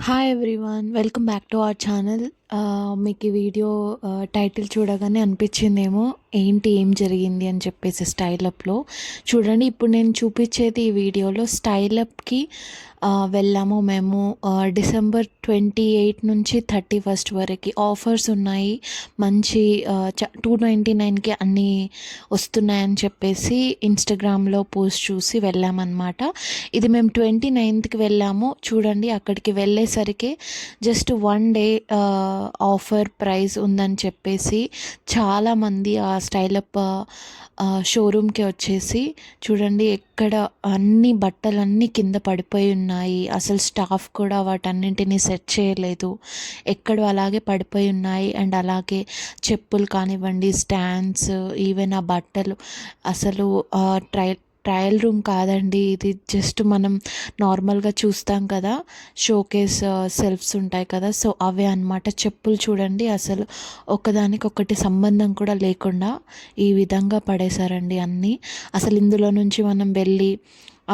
Hi everyone, welcome back to our channel. మీకు ఈ video title చూడగానే అనిపించిందేమో ఏంటి ఏం జరిగింది అని చెప్పేసి స్టైలప్లో చూడండి ఇప్పుడు నేను చూపించేది ఈ వీడియోలో స్టైలప్కి వెళ్ళాము మేము. డిసెంబర్ ట్వంటీ ఎయిట్ నుంచి థర్టీ ఫస్ట్ వరకు ఆఫర్స్ ఉన్నాయి. మంచి టూ నైంటీ నైన్కి అన్నీ వస్తున్నాయని చెప్పేసి ఇన్స్టాగ్రామ్లో పోస్ట్ చూసి వెళ్ళామన్నమాట. ఇది మేము ట్వంటీ నైన్త్కి వెళ్ళాము. చూడండి అక్కడికి వెళ్ళేసరికి just one day offer price ఉందని చెప్పేసి చాలామంది ఆ స్టైలప్ షోరూమ్కి వచ్చేసి చూడండి ఎక్కడ అన్ని బట్టలన్నీ కింద పడిపోయి ఉన్నాయి. అసలు స్టాఫ్ కూడా వాటన్నింటినీ సెట్ చేయలేదు. ఎక్కడ అలాగే పడిపోయి ఉన్నాయి. అండ్ అలాగే చెప్పులు కానివ్వండి స్టాండ్స్ ఈవెన్ ఆ బట్టలు అసలు ట్రై ట్రయల్ రూమ్ కాదండి. ఇది జస్ట్ మనం నార్మల్గా చూస్తాం కదా షోకేస్ సెల్ఫ్స్ ఉంటాయి కదా. సో అవే అనమాట చెప్పులు చూడండి అసలు ఒకదానికి ఒకటి సంబంధం కూడా లేకుండా ఈ విధంగా పడేశారండి అన్నీ. అసలు ఇందులో నుంచి మనం వెళ్ళి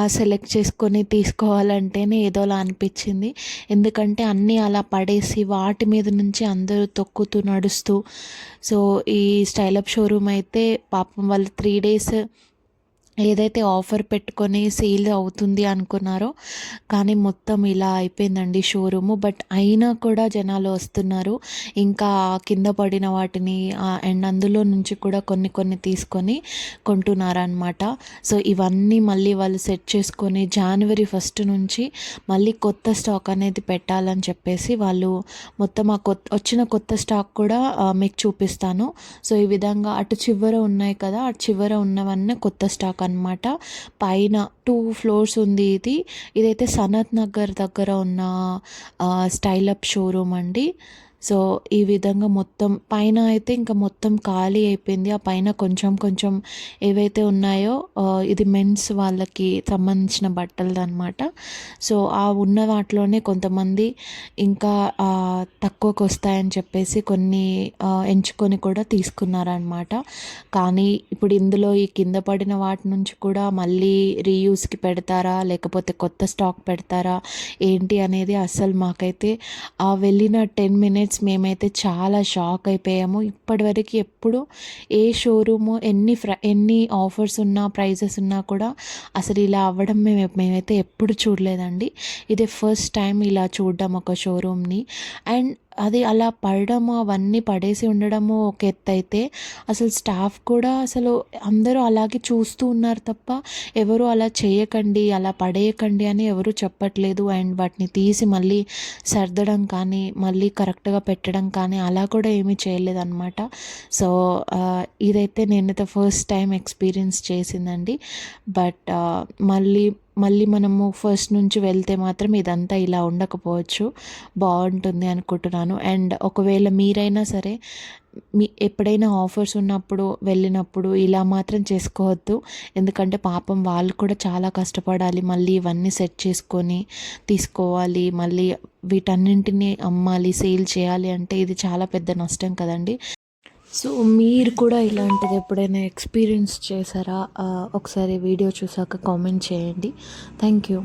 ఆ సెలెక్ట్ చేసుకొని తీసుకోవాలంటేనే ఏదోలా అనిపించింది. ఎందుకంటే అన్నీ అలా పడేసి వాటి మీద నుంచి అందరూ తొక్కుతూ నడుస్తూ సో ఈ స్టైలప్ షోరూమ్ అయితే పాపం వాళ్ళు త్రీ డేస్ ఏదైతే ఆఫర్ పెట్టుకొని సేల్ అవుతుంది అనుకున్నారో కానీ మొత్తం ఇలా అయిపోయిందండి షోరూము బట్ అయినా కూడా జనాలు వస్తున్నారు. ఇంకా కింద పడిన వాటిని అండ్ అందులో నుంచి కూడా కొన్ని కొన్ని తీసుకొని కొంటున్నారనమాట సో ఇవన్నీ మళ్ళీ వాళ్ళు సెట్ చేసుకొని జనవరి ఫస్ట్ నుంచి మళ్ళీ కొత్త స్టాక్ అనేది పెట్టాలని చెప్పేసి వాళ్ళు మొత్తం ఆ కొత్త వచ్చిన కొత్త స్టాక్ కూడా మీకు చూపిస్తాను. సో ఈ విధంగా అటు చివర ఉన్నాయి కదా అటు చివర ఉన్నవన్నీ కొత్త స్టాక్ అనమాట పైన టూ ఫ్లోర్స్ ఉంది ఇది. ఇదైతే సనత్ నగర్ దగ్గర ఉన్న స్టైలప్ షోరూమ్ అండి. సో ఈ విధంగా మొత్తం పైన అయితే ఇంకా మొత్తం ఖాళీ అయిపోయింది. ఆ పైన కొంచెం కొంచెం ఏవైతే ఉన్నాయో ఇది మెన్స్ వాళ్ళకి సంబంధించిన బట్టలు అనమాట సో ఆ ఉన్న వాటిలోనే కొంతమంది ఇంకా తక్కువకు వస్తాయని చెప్పేసి కొన్ని ఎంచుకొని కూడా తీసుకున్నారనమాట కానీ ఇప్పుడు ఇందులో ఈ కింద పడిన వాటి నుంచి కూడా మళ్ళీ రీయూస్కి పెడతారా? లేకపోతే కొత్త స్టాక్ పెడతారా? ఏంటి అనేది అసలు మాకైతే ఆ వెళ్ళిన టెన్ మినిట్స్ మినిట్స్ మేమైతే చాలా షాక్ అయిపోయాము. ఇప్పటివరకు ఎప్పుడు ఏ షోరూము ఎన్ని ఫ్ర ఎన్ని ఆఫర్స్ ఉన్నా ప్రైజెస్ ఉన్నా కూడా అసలు ఇలా అవ్వడం మేము మేమైతే ఎప్పుడు చూడలేదండి. ఇదే ఫస్ట్ టైం ఇలా చూడడం ఒక షోరూమ్ని అండ్ అది అలా పడడము అవన్నీ పడేసి ఉండడము ఒక ఎత్తు అయితే అసలు స్టాఫ్ కూడా అసలు అందరూ అలాగే చూస్తూ ఉన్నారు తప్ప ఎవరు అలా చేయకండి అలా పడేయకండి అని ఎవరు చెప్పట్లేదు. అండ్ వాటిని తీసి మళ్ళీ సర్దడం కానీ మళ్ళీ కరెక్ట్గా పెట్టడం కానీ అలా కూడా ఏమీ చేయలేదన్నమాట. సో ఇదైతే నేనైతే ఫస్ట్ టైం ఎక్స్పీరియన్స్ చేసిందండి. బట్ మళ్ళీ మళ్ళీ మనము ఫస్ట్ నుంచి వెళ్తే మాత్రం ఇదంతా ఇలా ఉండకపోవచ్చు. బాగుంటుంది అనుకుంటున్నాను. అండ్ ఒకవేళ మీరైనా సరే మీ ఎప్పుడైనా ఆఫర్స్ ఉన్నప్పుడు వెళ్ళినప్పుడు ఇలా మాత్రం చేసుకోవద్దు. ఎందుకంటే పాపం వాళ్ళు కూడా చాలా కష్టపడాలి. మళ్ళీ ఇవన్నీ సెట్ చేసుకొని తీసుకోవాలి. మళ్ళీ వీటన్నింటినీ అమ్మాలి సేల్ చేయాలి అంటే ఇది చాలా పెద్ద నష్టం కదండి. సో మీరు కూడా ఇలాంటిది ఎప్పుడైనా ఎక్స్పీరియన్స్ చేశారా? ఒకసారి వీడియో చూసాక కామెంట్ చేయండి. Thank you.